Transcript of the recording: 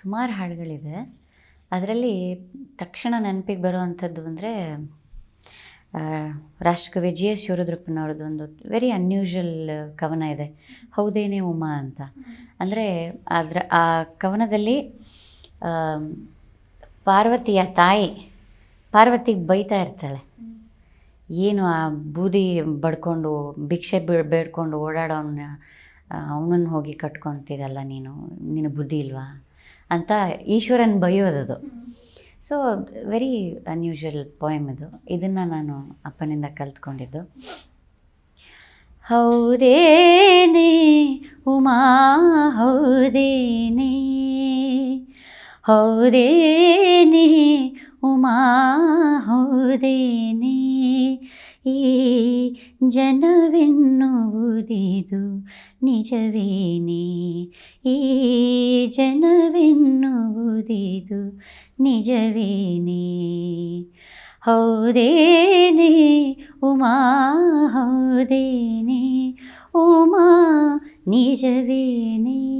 ಸುಮಾರು ಹಾಡುಗಳಿದೆ ಅದರಲ್ಲಿ ತಕ್ಷಣ ನೆನಪಿಗೆ ಬರುವಂಥದ್ದು ಅಂದರೆ ರಾಷ್ಟ್ರಕವಿ ಜಿ ಎಸ್ ಶಿವರುದ್ರಪ್ಪನವ್ರದ್ದು ಒಂದು ವೆರಿ ಅನ್ಯೂಷಲ್ ಕವನ ಇದೆ. ಹೌದೇನೆ ಉಮಾ ಅಂತ. ಅಂದರೆ ಅದರ, ಆ ಕವನದಲ್ಲಿ ಪಾರ್ವತಿಯ ತಾಯಿ ಪಾರ್ವತಿಗೆ ಬೈತಾ ಇರ್ತಾಳೆ. ಏನು ಆ ಬೂದಿ ಬಡ್ಕೊಂಡು, ಭಿಕ್ಷೆ ಬಿ, ಬೇಡ್ಕೊಂಡು ಓಡಾಡೋನ ಅವನನ್ನು ಹೋಗಿ ಕಟ್ಕೊತಿದಲ್ಲ ನೀನು, ನಿನ್ನ ಬುದ್ಧಿ ಇಲ್ವಾ? ಅಂತ ಈಶ್ವರನ್ ಬೈಯೋದದು ಸೊ ವೆರಿ ಅನ್ಯೂಶಲ್ ಪೋಯಮ್ ಇದು. ಇದನ್ನು ನಾನು ಅಪ್ಪನಿಂದ ಕಲ್ತ್ಕೊಂಡಿದ್ದು. ಹೌದೇನೆ, ಉಮಾ, ಹೌದೇನೆ ಹೌದೇನೆ ಉಮಾ ಹೌದೇನೆ? ಈ ಜನವೆನ್ನುವುದಿದು ನಿಜವೇನೆ? ಈ ಜನವೆನ್ನುವುದಿದು ನಿಜವೇನೆ? ಹೌದೇನೆ? ಉಮಾ ಹೌದೇನೆ? ಉಮಾ ನಿಜವೇನೆ?